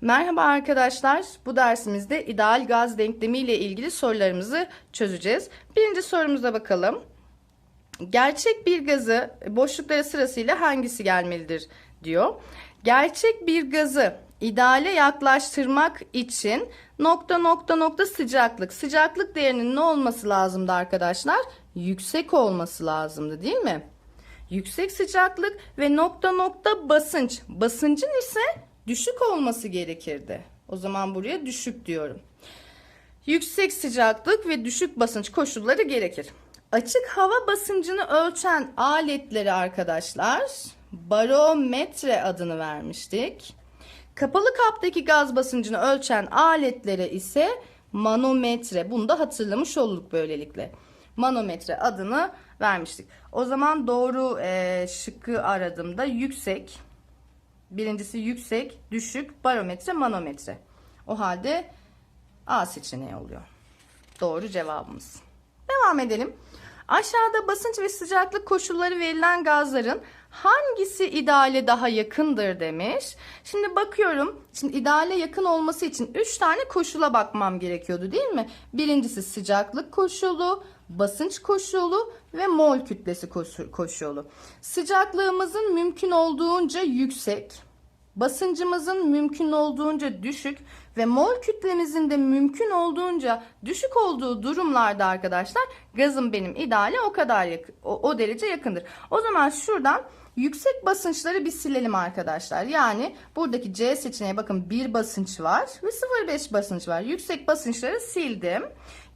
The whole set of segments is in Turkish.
Merhaba arkadaşlar. Bu dersimizde ideal gaz denklemi ile ilgili sorularımızı çözeceğiz. Birinci sorumuza bakalım. Gerçek bir gazı boşluklara sırasıyla hangisi gelmelidir diyor. Gerçek bir gazı ideale yaklaştırmak için nokta nokta nokta sıcaklık. Sıcaklık değerinin ne olması lazımdı arkadaşlar? Yüksek olması lazımdı değil mi? Yüksek sıcaklık ve nokta nokta basınç. Basıncın ise düşük olması gerekirdi. O zaman buraya düşük diyorum. Yüksek sıcaklık ve düşük basınç koşulları gerekir. Açık hava basıncını ölçen aletleri arkadaşlar barometre adını vermiştik. Kapalı kaptaki gaz basıncını ölçen aletlere ise manometre. Bunu da hatırlamış olduk böylelikle. Manometre adını vermiştik. O zaman doğru e, şıkkı aradığımda yüksek. Birincisi yüksek, düşük, barometre, manometre. O halde A seçeneği oluyor. Doğru cevabımız. Devam edelim. Aşağıda basınç ve sıcaklık koşulları verilen gazların hangisi ideale daha yakındır demiş. Şimdi bakıyorum. Şimdi ideale yakın olması için 3 tane koşula bakmam gerekiyordu değil mi? Birincisi sıcaklık koşulu, basınç koşulu ve mol kütlesi koşulu. Sıcaklığımızın mümkün olduğunca yüksek, basıncımızın mümkün olduğunca düşük ve mol kütlemizin de mümkün olduğunca düşük olduğu durumlarda arkadaşlar gazım benim ideale o kadar yakın, o, o derece yakındır. O zaman şuradan yüksek basınçları bir silelim arkadaşlar. Yani buradaki C seçeneğe bakın bir basınç var ve 0,5 basınç var. Yüksek basınçları sildim.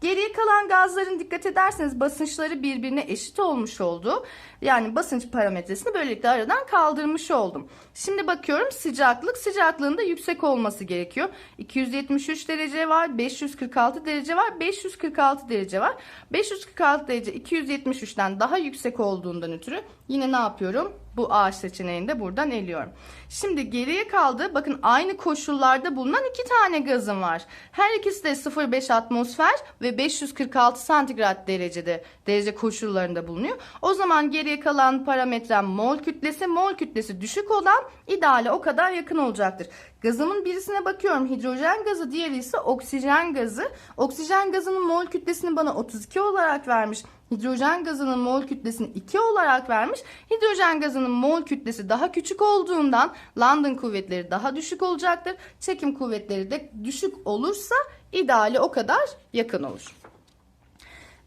Geriye kalan gazların dikkat ederseniz basınçları birbirine eşit olmuş oldu. Yani basınç parametresini böylelikle aradan kaldırmış oldum. Şimdi bakıyorum sıcaklık. Sıcaklığında yüksek olması gerekiyor. 273 derece var, 546 derece var, 546 derece var. 546 derece 273'ten daha yüksek olduğundan ötürü yine ne yapıyorum? Bu A seçeneğini de buradan eliyorum. Şimdi geriye kaldı. Bakın aynı koşullarda bulunan iki tane gazım var. Her ikisi de 0,5 atmosfer ve 546 santigrat derecede derece koşullarında bulunuyor. O zaman geriye kalan parametrem mol kütlesi. Mol kütlesi düşük olan ideale o kadar yakın olacaktır. Gazımın birisine bakıyorum hidrojen gazı diğeri ise oksijen gazı. Oksijen gazının mol kütlesini bana 32 olarak vermiş. Hidrojen gazının mol kütlesini 2 olarak vermiş. Hidrojen gazının mol kütlesi daha küçük olduğundan London kuvvetleri daha düşük olacaktır. Çekim kuvvetleri de düşük olursa ideali o kadar yakın olur.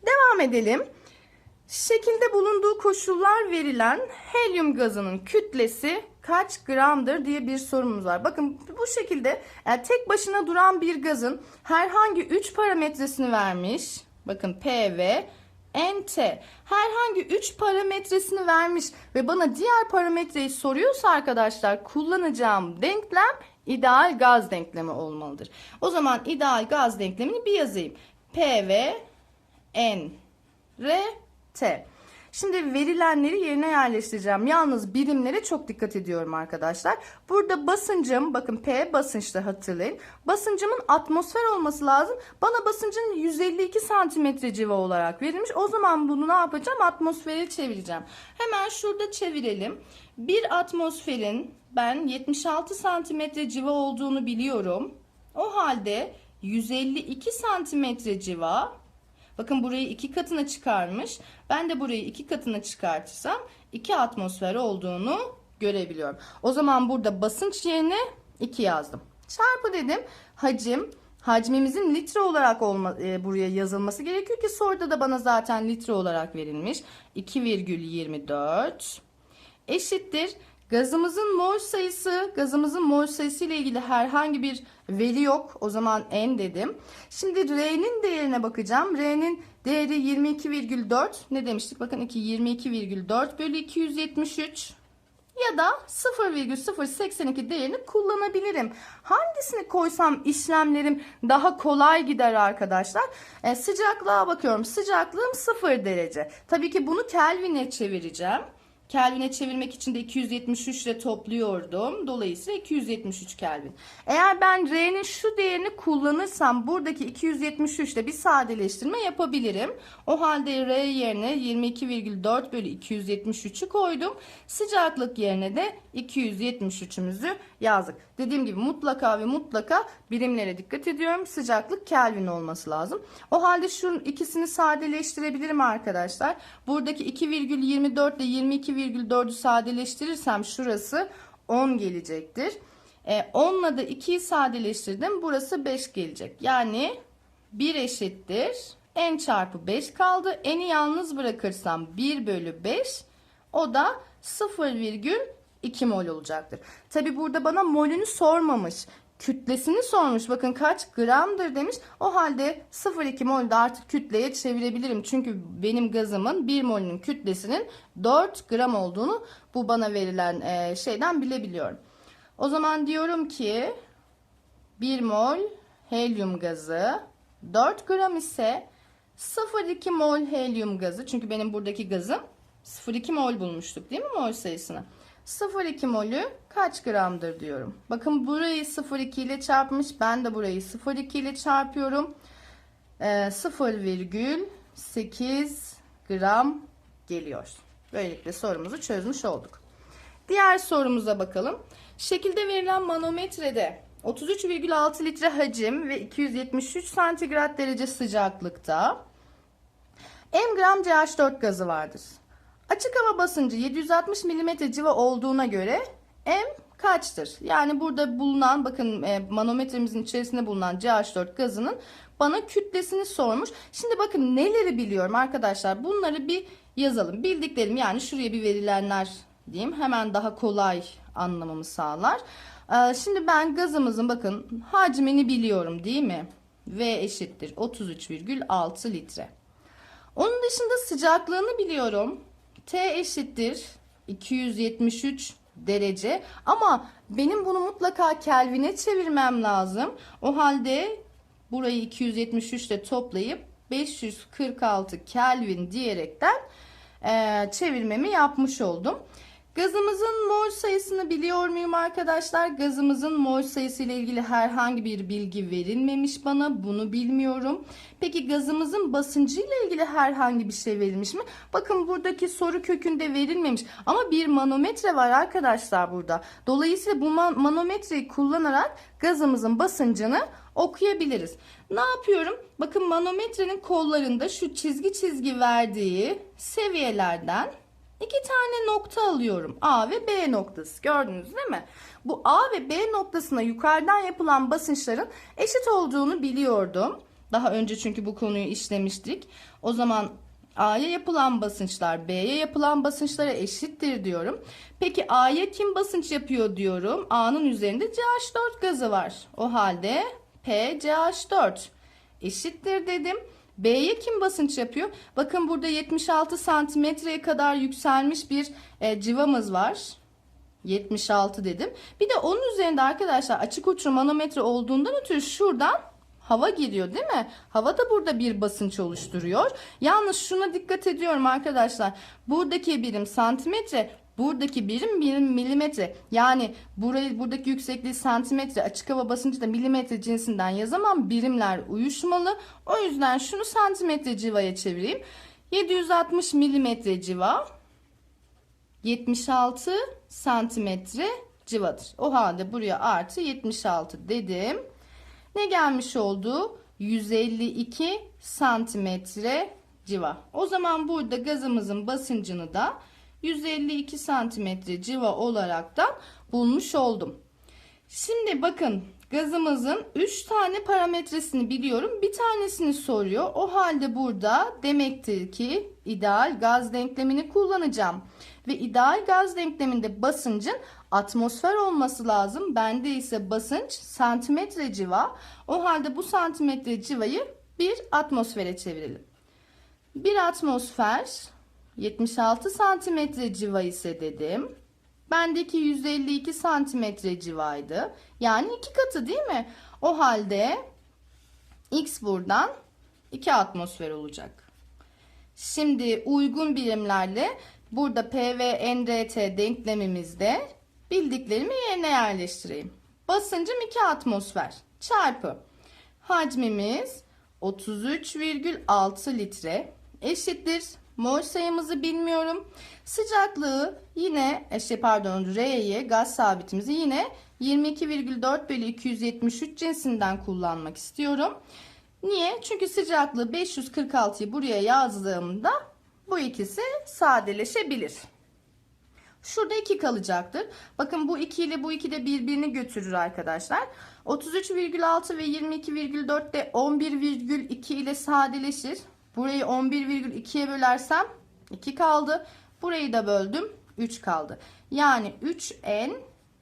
Devam edelim. Şekilde bulunduğu koşullar verilen helyum gazının kütlesi kaç gramdır diye bir sorumuz var. Bakın bu şekilde yani tek başına duran bir gazın herhangi 3 parametresini vermiş. Bakın P ve NT herhangi 3 parametresini vermiş ve bana diğer parametreyi soruyorsa arkadaşlar kullanacağım denklem ideal gaz denklemi olmalıdır. O zaman ideal gaz denklemini bir yazayım. P ve N R T. Şimdi verilenleri yerine yerleştireceğim. Yalnız birimlere çok dikkat ediyorum arkadaşlar. Burada basıncım bakın P basınçta hatırlayın. Basıncımın atmosfer olması lazım. Bana basıncın 152 santimetre civa olarak verilmiş. O zaman bunu ne yapacağım? Atmosfere çevireceğim. Hemen şurada çevirelim. Bir atmosferin ben 76 santimetre civa olduğunu biliyorum. O halde 152 santimetre civa Bakın burayı iki katına çıkarmış. Ben de burayı iki katına çıkartırsam iki atmosfer olduğunu görebiliyorum. O zaman burada basınç yerine 2 yazdım. Çarpı dedim. Hacim. Hacmimizin litre olarak olma, e, buraya yazılması gerekiyor ki soruda da bana zaten litre olarak verilmiş. 2,24 eşittir. Gazımızın mol sayısı, gazımızın mol sayısı ile ilgili herhangi bir veri yok. O zaman n dedim. Şimdi R'nin değerine bakacağım. R'nin değeri 22,4. Ne demiştik? Bakın 2 22,4 bölü 273 ya da 0,082 değerini kullanabilirim. Hangisini koysam işlemlerim daha kolay gider arkadaşlar. E, sıcaklığa bakıyorum. Sıcaklığım 0 derece. Tabii ki bunu Kelvin'e çevireceğim. Kelvin'e çevirmek için de 273 ile topluyordum. Dolayısıyla 273 Kelvin. Eğer ben R'nin şu değerini kullanırsam buradaki 273 ile bir sadeleştirme yapabilirim. O halde R yerine 22,4 bölü 273'ü koydum. Sıcaklık yerine de 273'ümüzü yazdık. Dediğim gibi mutlaka ve mutlaka birimlere dikkat ediyorum. Sıcaklık Kelvin olması lazım. O halde şu ikisini sadeleştirebilirim arkadaşlar. Buradaki 2,24 ile 22,4'ü sadeleştirirsem şurası 10 gelecektir. E, 10 ile de 2'yi sadeleştirdim. Burası 5 gelecek. Yani 1 eşittir. n çarpı 5 kaldı. n'i yalnız bırakırsam 1 bölü 5 o da 0,2 mol olacaktır. Tabi burada bana molünü sormamış. Kütlesini sormuş. Bakın kaç gramdır demiş. O halde 0,2 mol de artık kütleye çevirebilirim. Çünkü benim gazımın 1 molünün kütlesinin 4 gram olduğunu bu bana verilen e, şeyden bilebiliyorum. O zaman diyorum ki 1 mol helyum gazı 4 gram ise 0,2 mol helyum gazı çünkü benim buradaki gazım 0,2 mol bulmuştuk değil mi mol sayısını? 0,2 molü kaç gramdır diyorum. Bakın burayı 0,2 ile çarpmış. Ben de burayı 0,2 ile çarpıyorum. Ee, 0,8 gram geliyor. Böylelikle sorumuzu çözmüş olduk. Diğer sorumuza bakalım. Şekilde verilen manometrede 33,6 litre hacim ve 273 santigrat derece sıcaklıkta m gram CH4 gazı vardır. Açık hava basıncı 760 mm civa olduğuna göre M kaçtır? Yani burada bulunan bakın e, manometremizin içerisinde bulunan CH4 gazının bana kütlesini sormuş. Şimdi bakın neleri biliyorum arkadaşlar. Bunları bir yazalım. Bildiklerim yani şuraya bir verilenler diyeyim. Hemen daha kolay anlamamı sağlar. Ee, şimdi ben gazımızın bakın hacmini biliyorum değil mi? V eşittir 33,6 litre. Onun dışında sıcaklığını biliyorum. T eşittir 273 derece ama benim bunu mutlaka Kelvin'e çevirmem lazım. O halde burayı 273 ile toplayıp 546 Kelvin diyerekten e, çevirmemi yapmış oldum. Gazımızın mol sayısını biliyor muyum arkadaşlar? Gazımızın mol sayısı ile ilgili herhangi bir bilgi verilmemiş bana. Bunu bilmiyorum. Peki gazımızın basıncı ile ilgili herhangi bir şey verilmiş mi? Bakın buradaki soru kökünde verilmemiş. Ama bir manometre var arkadaşlar burada. Dolayısıyla bu man manometreyi kullanarak gazımızın basıncını okuyabiliriz. Ne yapıyorum? Bakın manometrenin kollarında şu çizgi çizgi verdiği seviyelerden İki tane nokta alıyorum. A ve B noktası. Gördünüz değil mi? Bu A ve B noktasına yukarıdan yapılan basınçların eşit olduğunu biliyordum. Daha önce çünkü bu konuyu işlemiştik. O zaman A'ya yapılan basınçlar B'ye yapılan basınçlara eşittir diyorum. Peki A'ya kim basınç yapıyor diyorum. A'nın üzerinde CH4 gazı var. O halde P CH4 eşittir dedim. B'ye kim basınç yapıyor? Bakın burada 76 santimetreye kadar yükselmiş bir e, civamız var. 76 dedim. Bir de onun üzerinde arkadaşlar açık uçlu manometre olduğundan ötürü şuradan hava giriyor değil mi? Hava da burada bir basınç oluşturuyor. Yalnız şuna dikkat ediyorum arkadaşlar. Buradaki birim santimetre, Buradaki birim birim milimetre. Yani burayı buradaki yüksekliği santimetre, açık hava basıncı da milimetre cinsinden yazamam. Birimler uyuşmalı. O yüzden şunu santimetre civaya çevireyim. 760 milimetre civa 76 santimetre civadır. O halde buraya artı 76 dedim. Ne gelmiş oldu? 152 santimetre civa. O zaman burada gazımızın basıncını da 152 santimetre civa olarak da bulmuş oldum. Şimdi bakın gazımızın 3 tane parametresini biliyorum. Bir tanesini soruyor. O halde burada demektir ki ideal gaz denklemini kullanacağım. Ve ideal gaz denkleminde basıncın atmosfer olması lazım. Bende ise basınç santimetre civa. O halde bu santimetre civayı bir atmosfere çevirelim. Bir atmosfer 76 santimetre civa ise dedim. Bendeki 152 santimetre civaydı. Yani iki katı değil mi? O halde x buradan 2 atmosfer olacak. Şimdi uygun birimlerle burada P ve NRT denklemimizde bildiklerimi yerine yerleştireyim. Basıncım 2 atmosfer çarpı hacmimiz 33,6 litre eşittir. Mol sayımızı bilmiyorum. Sıcaklığı yine e, şey pardon R'yi gaz sabitimizi yine 22,4 bölü 273 cinsinden kullanmak istiyorum. Niye? Çünkü sıcaklığı 546'yı buraya yazdığımda bu ikisi sadeleşebilir. Şurada 2 kalacaktır. Bakın bu 2 ile bu 2 de birbirini götürür arkadaşlar. 33,6 ve 22,4 de 11,2 ile sadeleşir. Burayı 11,2'ye bölersem 2 kaldı. Burayı da böldüm 3 kaldı. Yani 3n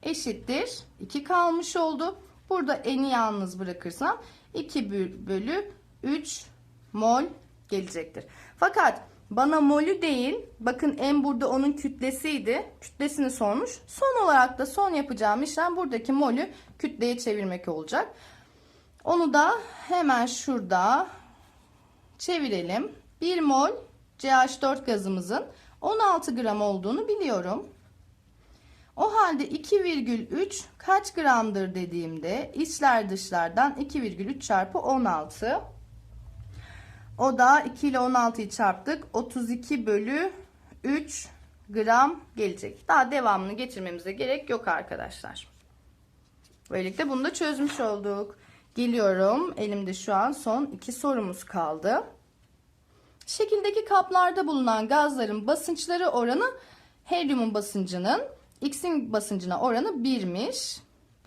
eşittir 2 kalmış oldu. Burada n'i yalnız bırakırsam 2 bölü 3 mol gelecektir. Fakat bana molü değil, bakın n burada onun kütlesiydi. Kütlesini sormuş. Son olarak da son yapacağım işlem buradaki molü kütleye çevirmek olacak. Onu da hemen şurada çevirelim. 1 mol CH4 gazımızın 16 gram olduğunu biliyorum. O halde 2,3 kaç gramdır dediğimde içler dışlardan 2,3 çarpı 16. O da 2 ile 16'yı çarptık. 32 bölü 3 gram gelecek. Daha devamını getirmemize gerek yok arkadaşlar. Böylelikle bunu da çözmüş olduk. Geliyorum. Elimde şu an son iki sorumuz kaldı. Şekildeki kaplarda bulunan gazların basınçları oranı helyumun basıncının X'in basıncına oranı 1'miş.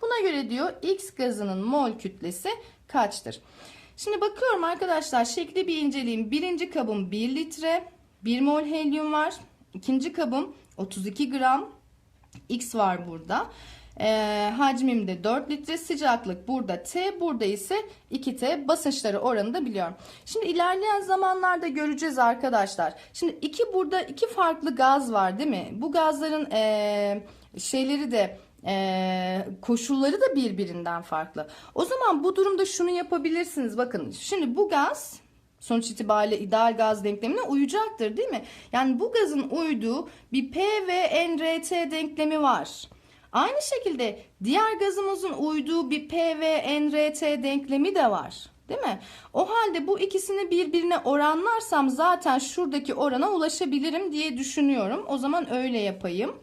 Buna göre diyor X gazının mol kütlesi kaçtır? Şimdi bakıyorum arkadaşlar şekli bir inceleyeyim. Birinci kabım 1 litre 1 mol helyum var. İkinci kabım 32 gram X var burada. E, hacmim de 4 litre sıcaklık burada T burada ise 2T basınçları oranı da biliyorum. Şimdi ilerleyen zamanlarda göreceğiz arkadaşlar. Şimdi iki burada iki farklı gaz var değil mi? Bu gazların e, şeyleri de e, koşulları da birbirinden farklı. O zaman bu durumda şunu yapabilirsiniz. Bakın şimdi bu gaz sonuç itibariyle ideal gaz denklemine uyacaktır değil mi? Yani bu gazın uyduğu bir P ve NRT denklemi var. Aynı şekilde diğer gazımızın uyduğu bir P ve NRT denklemi de var. Değil mi? O halde bu ikisini birbirine oranlarsam zaten şuradaki orana ulaşabilirim diye düşünüyorum. O zaman öyle yapayım.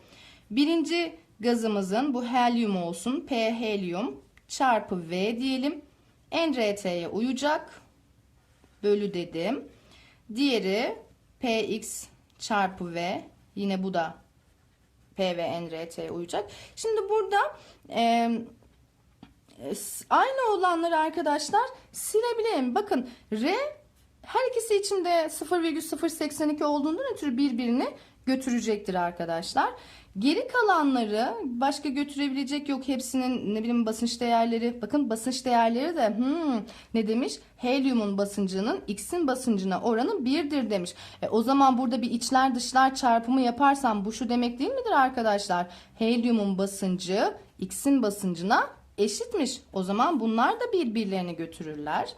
Birinci gazımızın bu helyum olsun. P helyum çarpı V diyelim. NRT'ye uyacak. Bölü dedim. Diğeri PX çarpı V. Yine bu da P ve NRT'ye uyacak. Şimdi burada e, aynı olanları arkadaşlar silebilirim. Bakın R her ikisi için de 0,082 olduğundan ötürü birbirini götürecektir arkadaşlar. Geri kalanları başka götürebilecek yok. Hepsinin ne bileyim basınç değerleri. Bakın basınç değerleri de hmm, ne demiş? Helyumun basıncının X'in basıncına oranı 1'dir demiş. E, o zaman burada bir içler dışlar çarpımı yaparsam bu şu demek değil midir arkadaşlar? Helyumun basıncı X'in basıncına eşitmiş. O zaman bunlar da birbirlerini götürürler.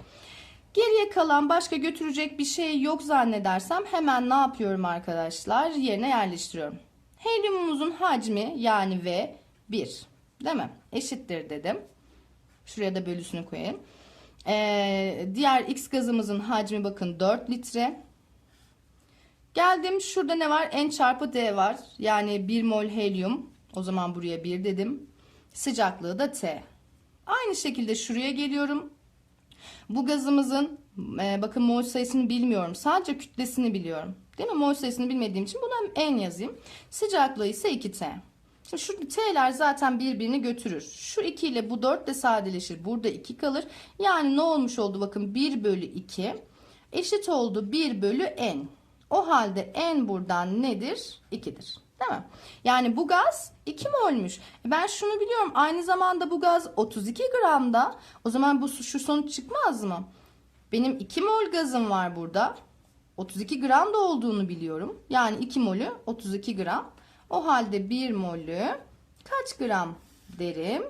Geriye kalan başka götürecek bir şey yok zannedersem hemen ne yapıyorum arkadaşlar? Yerine yerleştiriyorum. Helyumumuzun hacmi yani V 1 değil mi? Eşittir dedim. Şuraya da bölüsünü koyayım. Ee, diğer X gazımızın hacmi bakın 4 litre. Geldim şurada ne var? N çarpı D var. Yani 1 mol helyum. O zaman buraya 1 dedim. Sıcaklığı da T. Aynı şekilde şuraya geliyorum. Bu gazımızın e, bakın mol sayısını bilmiyorum. Sadece kütlesini biliyorum. Değil mi? Mol sayısını bilmediğim için buna n yazayım. Sıcaklığı ise 2T. Şimdi şu T'ler zaten birbirini götürür. Şu 2 ile bu 4 de sadeleşir. Burada 2 kalır. Yani ne olmuş oldu? Bakın 1 bölü 2 eşit oldu 1 bölü n. O halde n buradan nedir? 2'dir. Değil mi? Yani bu gaz 2 molmuş. E ben şunu biliyorum. Aynı zamanda bu gaz 32 gramda. O zaman bu şu sonuç çıkmaz mı? Benim 2 mol gazım var burada. 32 gram da olduğunu biliyorum. Yani 2 molü 32 gram. O halde 1 molü kaç gram derim?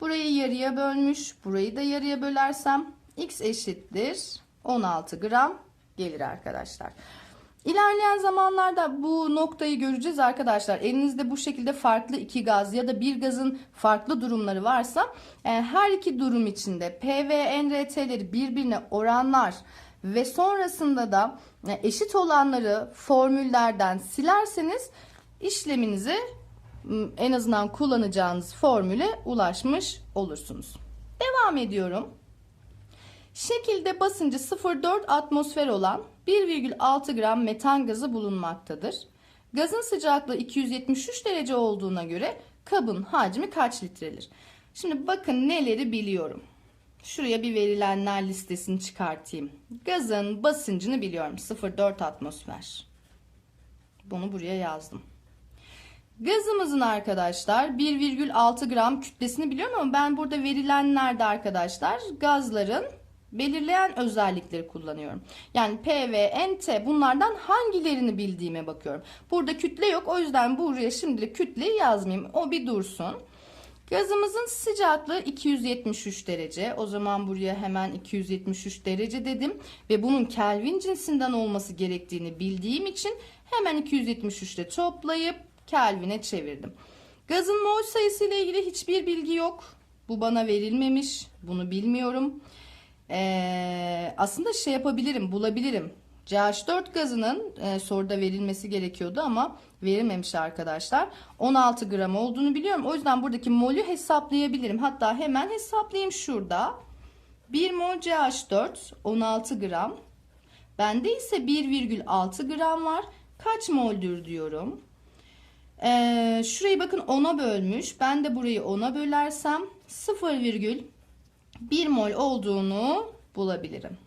Burayı yarıya bölmüş. Burayı da yarıya bölersem x eşittir 16 gram gelir arkadaşlar. İlerleyen zamanlarda bu noktayı göreceğiz arkadaşlar. Elinizde bu şekilde farklı iki gaz ya da bir gazın farklı durumları varsa e, her iki durum içinde P NRT'leri birbirine oranlar ve sonrasında da e, eşit olanları formüllerden silerseniz işleminizi en azından kullanacağınız formüle ulaşmış olursunuz. Devam ediyorum. Şekilde basıncı 0,4 atmosfer olan 1,6 gram metan gazı bulunmaktadır. Gazın sıcaklığı 273 derece olduğuna göre kabın hacmi kaç litredir? Şimdi bakın neleri biliyorum. Şuraya bir verilenler listesini çıkartayım. Gazın basıncını biliyorum. 0,4 atmosfer. Bunu buraya yazdım. Gazımızın arkadaşlar 1,6 gram kütlesini biliyorum ama ben burada verilenlerde arkadaşlar gazların belirleyen özellikleri kullanıyorum. Yani P ve NT bunlardan hangilerini bildiğime bakıyorum. Burada kütle yok o yüzden buraya şimdilik kütleyi yazmayayım. O bir dursun. Gazımızın sıcaklığı 273 derece. O zaman buraya hemen 273 derece dedim. Ve bunun Kelvin cinsinden olması gerektiğini bildiğim için hemen 273 ile toplayıp Kelvin'e çevirdim. Gazın mol sayısı ile ilgili hiçbir bilgi yok. Bu bana verilmemiş. Bunu bilmiyorum. Ee, aslında şey yapabilirim, bulabilirim. CH4 gazının e, soruda verilmesi gerekiyordu ama verilmemiş arkadaşlar. 16 gram olduğunu biliyorum. O yüzden buradaki molü hesaplayabilirim. Hatta hemen hesaplayayım şurada. 1 mol CH4 16 gram. Bende ise 1,6 gram var. Kaç moldür diyorum. Ee, şurayı bakın 10'a bölmüş. Ben de burayı 10'a bölersem 0,1 mol olduğunu bulabilirim.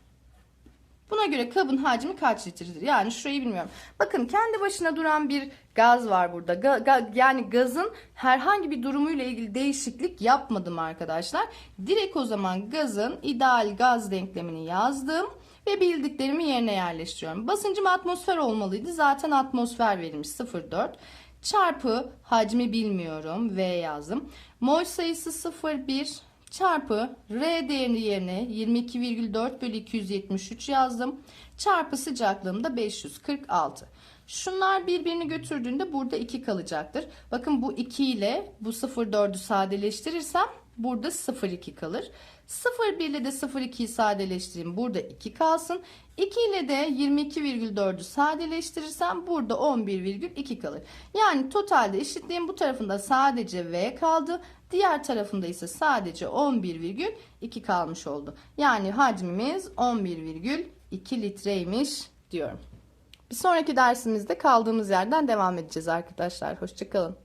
Buna göre kabın hacmi kaç litredir? Yani şurayı bilmiyorum. Bakın kendi başına duran bir gaz var burada. Ga- ga- yani gazın herhangi bir durumuyla ilgili değişiklik yapmadım arkadaşlar. Direkt o zaman gazın ideal gaz denklemini yazdım ve bildiklerimi yerine yerleştiriyorum. Basıncım atmosfer olmalıydı. Zaten atmosfer verilmiş 0,4 çarpı hacmi bilmiyorum V yazdım. Mol sayısı 0,1 çarpı R değerini yerine 22,4 bölü 273 yazdım. Çarpı sıcaklığım da 546. Şunlar birbirini götürdüğünde burada 2 kalacaktır. Bakın bu 2 ile bu 0,4'ü sadeleştirirsem burada 0,2 kalır. 0,1 ile de 0,2'yi sadeleştireyim. Burada 2 kalsın. 2 ile de 22,4'ü sadeleştirirsem burada 11,2 kalır. Yani totalde eşitliğin bu tarafında sadece V kaldı. Diğer tarafında ise sadece 11,2 kalmış oldu. Yani hacmimiz 11,2 litreymiş diyorum. Bir sonraki dersimizde kaldığımız yerden devam edeceğiz arkadaşlar. Hoşçakalın.